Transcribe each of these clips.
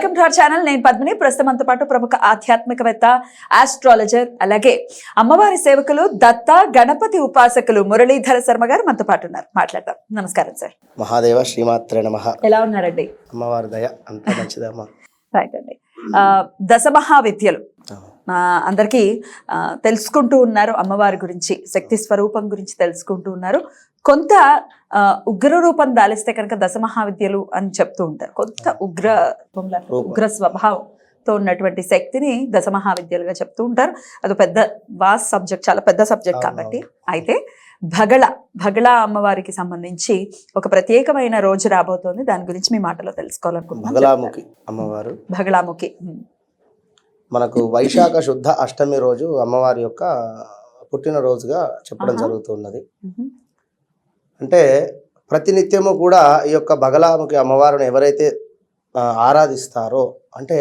Welcome to our channel. నేను పద్మిని. ప్రస్తుతం మనతో పాటు ప్రముఖ ఆధ్యాత్మికవేత్త ఆస్ట్రాలజర్ అలాగే అమ్మవారి సేవకులు దత్త గణపతి ఉపాసకులు మురళీధర శర్మ గారు మనతో పాటు ఉన్నారు. మాట్లాడదాం. నమస్కారం సార్. మహాదేవ శ్రీమాత్రే నమ. ఎలా ఉన్నారండి? అమ్మవారి దయ అంతా మంచిదమ్మా. రైట్ అండి. ఆ, అందరికీ తెలుసుకుంటూ ఉన్నారు అమ్మవారి గురించి శక్తి స్వరూపం గురించి తెలుసుకుంటూ ఉన్నారు. కొంత ఆ, ఉగ్ర రూపం దాలిస్తే కనుక దశ మహావిద్యలు అని చెప్తూ ఉంటారు. కొంత ఉగ్ర. ఉగ్ర స్వభావంతో ఉన్నటువంటి శక్తిని దశ మహావిద్యలుగా చెప్తూ ఉంటారు. అది పెద్ద వాస్ సబ్జెక్ట్ చాలా పెద్ద సబ్జెక్ట్ కాబట్టి. అయితే భగళ భగళ అమ్మవారికి సంబంధించి ఒక ప్రత్యేకమైన రోజు రాబోతోంది. దాని గురించి మీ మాటలో తెలుసుకోవాలనుకుంటున్నాను. బగలాముఖి అమ్మవారు. భగళాముఖి. మనకు వైశాఖ శుద్ధ అష్టమి రోజు అమ్మవారి యొక్క పుట్టినరోజుగా చెప్పడం. జరుగుతున్నది. అంటే ప్రతినిత్యము కూడా ఈ యొక్క బగలాముఖి అమ్మవారిని ఎవరైతే ఆరాధిస్తారో అంటే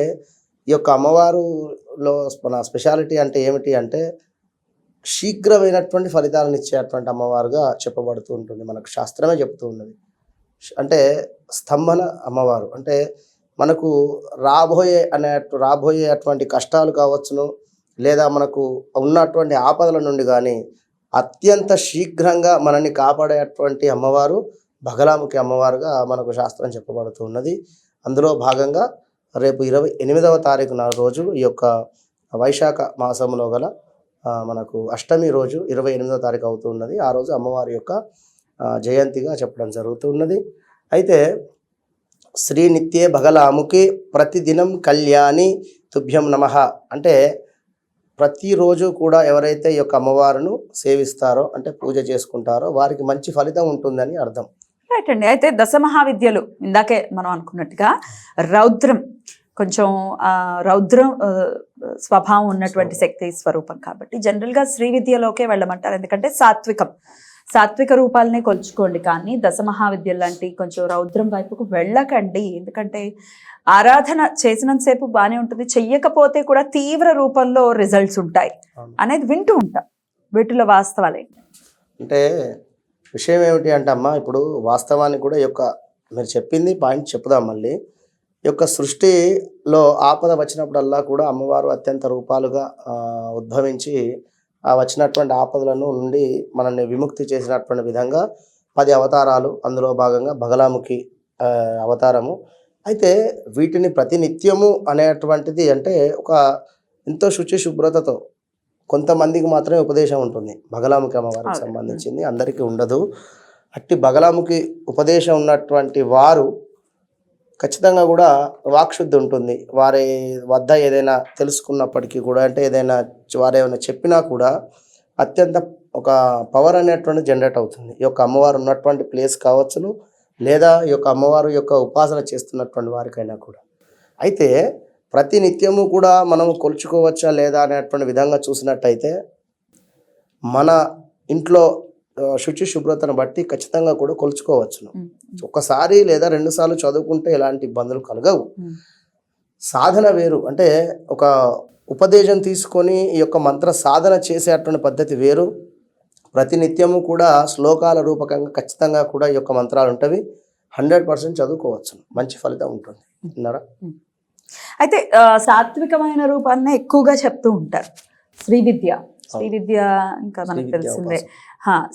ఈ యొక్క అమ్మవారులో మన స్పెషాలిటీ అంటే ఏమిటి అంటే శీఘ్రమైనటువంటి ఫలితాలను ఇచ్చేటువంటి అమ్మవారుగా చెప్పబడుతూ ఉంటుంది మనకు శాస్త్రమే చెప్తూ ఉన్నది అంటే స్తంభన అమ్మవారు అంటే మనకు రాబోయే అనే రాబోయే అటువంటి కష్టాలు కావచ్చును లేదా మనకు ఉన్నటువంటి ఆపదల నుండి కానీ అత్యంత శీఘ్రంగా మనల్ని కాపాడేటువంటి అమ్మవారు బగలాముఖి అమ్మవారుగా మనకు శాస్త్రం చెప్పబడుతూ ఉన్నది. అందులో భాగంగా రేపు ఇరవై ఎనిమిదవ తారీఖు రోజు ఈ యొక్క వైశాఖ మాసంలో గల మనకు అష్టమి రోజు ఇరవై ఎనిమిదవ తారీఖు అవుతున్నది ఆ రోజు అమ్మవారి యొక్క జయంతిగా చెప్పడం జరుగుతున్నది అయితే శ్రీ నిత్యే బగలాముఖి ప్రతిదినం కళ్యాణి తుభ్యం నమః. అంటే ప్రతిరోజు కూడా ఎవరైతే ఈ యొక్క అమ్మవారును సేవిస్తారో అంటే పూజ చేసుకుంటారో వారికి మంచి ఫలితం ఉంటుందని అర్థం. రైట్ అండి. అయితే దశ మహావిద్యలు ఇందాకే మనం అనుకున్నట్టుగా రౌద్రం కొంచెం రౌద్రం స్వభావం ఉన్నటువంటి శక్తి స్వరూపం కాబట్టి జనరల్గా శ్రీ విద్యలోకే వెళ్ళమంటారు. ఎందుకంటే సాత్వికం. సాత్విక రూపాలనే కొలుచుకోండి కానీ దశ మహావిద్యలు లాంటి కొంచెం రౌద్రం వైపుకు వెళ్ళకండి. ఎందుకంటే ఆరాధన చేసినంతసేపు బాగానే ఉంటుంది. చెయ్యకపోతే కూడా తీవ్ర రూపంలో రిజల్ట్స్ ఉంటాయి. అనేది వింటూ ఉంటాం. వీటిలో వాస్తవాలే. అంటే విషయం ఏమిటి అంటే అమ్మ ఇప్పుడు వాస్తవానికి కూడా యొక్క మీరు చెప్పింది పాయింట్ చెప్పుదాం మళ్ళీ. యొక్క సృష్టిలో ఆపద వచ్చినప్పుడల్లా కూడా అమ్మవారు అత్యంత రూపాలుగా ఉద్భవించి వచ్చినటువంటి ఆపదలను నుండి మనల్ని విముక్తి చేసినటువంటి విధంగా పది అవతారాలు అందులో భాగంగా బగలాముఖి అవతారము. అయితే వీటిని ప్రతినిత్యము అనేటువంటిది అంటే ఒక ఎంతో శుచి శుభ్రతతో కొంతమందికి మాత్రమే ఉపదేశం ఉంటుంది. బగలాముఖి అమ్మవారికి. సంబంధించింది అందరికీ ఉండదు. అట్టి బగలాముఖి ఉపదేశం ఉన్నటువంటి వారు ఖచ్చితంగా కూడా వాక్శుద్ధి ఉంటుంది. వారి వద్ద ఏదైనా తెలుసుకున్నప్పటికీ కూడా అంటే ఏదైనా వారు ఏమైనా చెప్పినా కూడా అత్యంత ఒక పవర్ అనేటువంటి జనరేట్ అవుతుంది. ఈ యొక్క అమ్మవారు ఉన్నటువంటి ప్లేస్ కావచ్చును లేదా ఈ యొక్క అమ్మవారు యొక్క ఉపాసన చేస్తున్నటువంటి వారికైనా కూడా. అయితే ప్రతి నిత్యము కూడా మనము కొలుచుకోవచ్చా లేదా అనేటువంటి విధంగా చూసినట్టయితే మన ఇంట్లో శుచి శుభ్రతను బట్టి ఖచ్చితంగా కూడా కొలుచుకోవచ్చును. ఒకసారి లేదా రెండు సార్లు చదువుకుంటే ఎలాంటి ఇబ్బందులు కలగవు. సాధన వేరు. అంటే ఒక ఉపదేశం తీసుకొని ఈ యొక్క మంత్ర సాధన చేసేటువంటి పద్ధతి వేరు. ప్రతినిత్యము కూడా శ్లోకాల రూపకంగా ఖచ్చితంగా కూడా ఈ యొక్క మంత్రాలు ఉంటవి. హండ్రెడ్ పర్సెంట్ చదువుకోవచ్చు మంచి ఫలితం ఉంటుంది. విన్నారా? అయితే సాత్వికమైన రూపాన్ని ఎక్కువగా చెప్తూ ఉంటారు. శ్రీ విద్య శ్రీ విద్య ఇంకా మనకు తెలిసిందే.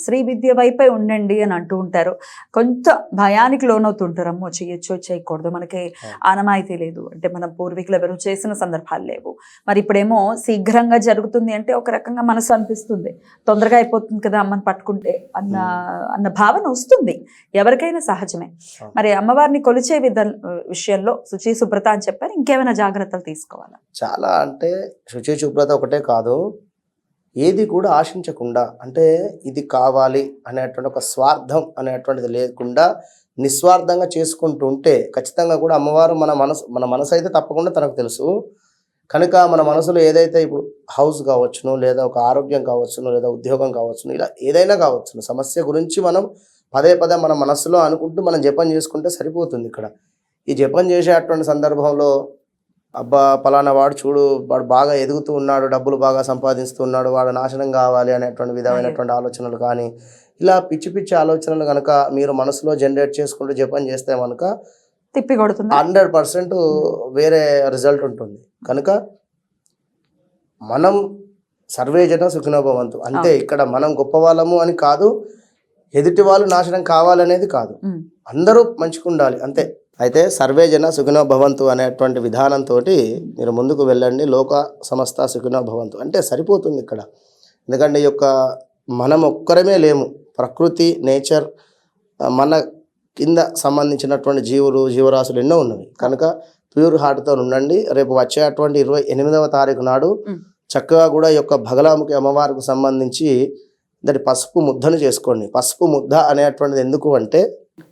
శ్రీ విద్య వైపే ఉండండి అని అంటూ ఉంటారు. కొంత భయానికి లోనవుతుంటారు. అమ్మో చేయొచ్చో చేయకూడదు మనకి. ఆనమాయితీ లేదు. అంటే మన పూర్వీకులు ఎవరు చేసిన సందర్భాలు లేవు. మరి ఇప్పుడేమో శీఘ్రంగా జరుగుతుంది అంటే ఒక రకంగా మనసు అనిపిస్తుంది. తొందరగా అయిపోతుంది కదా అమ్మని పట్టుకుంటే అన్న అన్న భావన వస్తుంది. ఎవరికైనా సహజమే. మరి అమ్మవారిని కొలిచే విధ విషయంలో శుచి శుభ్రత అని చెప్పారు. ఇంకేమైనా జాగ్రత్తలు తీసుకోవాలా? చాలా అంటే శుచి శుభ్రత ఒకటే కాదు. ఏది కూడా ఆశించకుండా అంటే ఇది కావాలి అనేటువంటి ఒక స్వార్థం అనేటువంటిది లేకుండా నిస్వార్థంగా చేసుకుంటూ ఉంటే ఖచ్చితంగా కూడా అమ్మవారు మన మనసు మన మనసు అయితే తప్పకుండా తనకు తెలుసు. కనుక మన మనసులో ఏదైతే ఇప్పుడు హౌస్ కావచ్చును లేదా ఒక ఆరోగ్యం కావచ్చును లేదా ఉద్యోగం కావచ్చును ఇలా ఏదైనా కావచ్చును సమస్య గురించి మనం పదే పదే మన మనసులో అనుకుంటూ మనం జపం చేసుకుంటే సరిపోతుంది ఇక్కడ. ఈ జపం చేసేటువంటి సందర్భంలో అబ్బా పలానా వాడు చూడు వాడు బాగా ఎదుగుతూ ఉన్నాడు డబ్బులు బాగా సంపాదిస్తూ ఉన్నాడు వాడు నాశనం కావాలి అనేటువంటి విధమైనటువంటి ఆలోచనలు కానీ ఇలా పిచ్చి పిచ్చి ఆలోచనలు కనుక మీరు మనసులో జనరేట్ చేసుకుంటూ జపం చేస్తే కనుక తిప్పి కొడుతుందా? హండ్రెడ్ పర్సెంట్ వేరే రిజల్ట్ ఉంటుంది. కనుక మనం సర్వేజన సుఖినోభవంతు. అంతే ఇక్కడ మనం గొప్ప వాళ్ళము అని కాదు ఎదుటి వాళ్ళు నాశనం కావాలనేది కాదు. అందరూ మంచిగా ఉండాలి అంతే. అయితే సర్వేజన సుఖినో భవంతు అనేటువంటి విధానంతో మీరు ముందుకు వెళ్ళండి. లోక సమస్త సుఖినో భవంతు. అంటే సరిపోతుంది ఇక్కడ. ఎందుకంటే ఈ యొక్క మనం ఒక్కరమే లేము. ప్రకృతి నేచర్ మన కింద సంబంధించినటువంటి జీవులు జీవరాశులు ఎన్నో ఉన్నవి. కనుక ప్యూర్ హార్ట్తో ఉండండి. రేపు వచ్చేటువంటి ఇరవై ఎనిమిదవ తారీఖు నాడు. చక్కగా కూడా ఈ యొక్క భగలాముఖి అమ్మవారికి సంబంధించి దాని పసుపు ముద్దను చేసుకోండి. పసుపు ముద్ద అనేటువంటిది ఎందుకు అంటే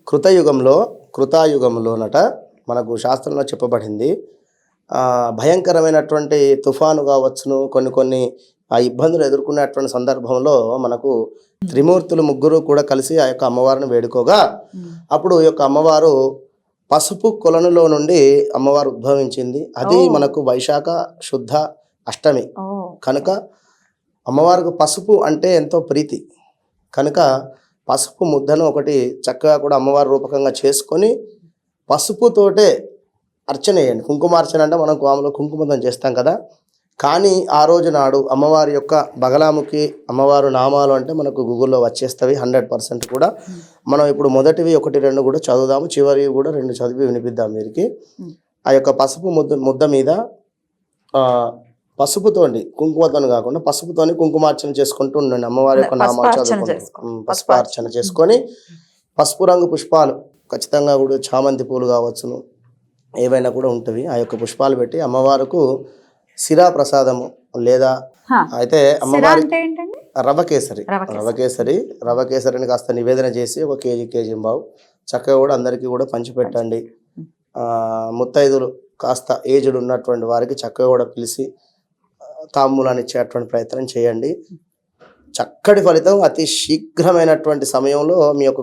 కృతయుగంలో కృతాయుగంలోనట మనకు శాస్త్రంలో చెప్పబడింది. భయంకరమైనటువంటి తుఫాను కావచ్చును కొన్ని కొన్ని ఆ ఇబ్బందులు ఎదుర్కొనేటువంటి సందర్భంలో మనకు త్రిమూర్తులు ముగ్గురు కూడా కలిసి ఆ యొక్క అమ్మవారిని వేడుకోగా. అప్పుడు ఈ యొక్క అమ్మవారు పసుపు కొలనులో నుండి అమ్మవారు ఉద్భవించింది. అది. మనకు వైశాఖ శుద్ధ అష్టమి. కనుక అమ్మవారికి పసుపు అంటే ఎంతో ప్రీతి. కనుక పసుపు ముద్దను ఒకటి చక్కగా కూడా అమ్మవారి రూపకంగా చేసుకొని పసుపుతోటే అర్చన చేయండి. కుంకుమార్చన అంటే మనం మామూలుగా కుంకుమతం చేస్తాం కదా. కానీ ఆ రోజు నాడు అమ్మవారి యొక్క బగలాముఖి అమ్మవారు నామాలు అంటే మనకు గూగుల్లో వచ్చేస్తవి హండ్రెడ్ పర్సెంట్ కూడా. మనం ఇప్పుడు మొదటివి ఒకటి రెండు కూడా చదువుదాము. చివరివి కూడా రెండు చదివి వినిపిద్దాం వీరికి. ఆ యొక్క పసుపు ముద్ద ముద్ద మీద ఆ, పసుపుతోని కుంకుమతోని కాకుండా పసుపుతోని కుంకుమార్చన చేసుకుంటూ ఉండండి. అమ్మవారి యొక్క నామాలు పసుపార్చన చదువుకుంటూ చేసుకొని పసుపు రంగు పుష్పాలు ఖచ్చితంగా కూడా చామంతి పూలు కావచ్చును ఏవైనా కూడా ఉంటవి. ఆ యొక్క పుష్పాలు పెట్టి అమ్మవారికి సిరా ప్రసాదము లేదా. అయితే అమ్మవారి రవ కేసరి. రవ కేసరి. రవ కేసరిని కాస్త నివేదన చేసి ఒక కేజీ కేజీ బావు. చక్కగా కూడా అందరికీ కూడా పంచిపెట్టండి. ముత్తైదులు కాస్త ఏజ్డ్ ఉన్నటువంటి వారికి చక్కగా కూడా పిలిచి తాంబూలాన్ని ఇచ్చేటువంటి ప్రయత్నం చేయండి. చక్కటి ఫలితం అతి శీఘ్రమైనటువంటి సమయంలో మీ యొక్క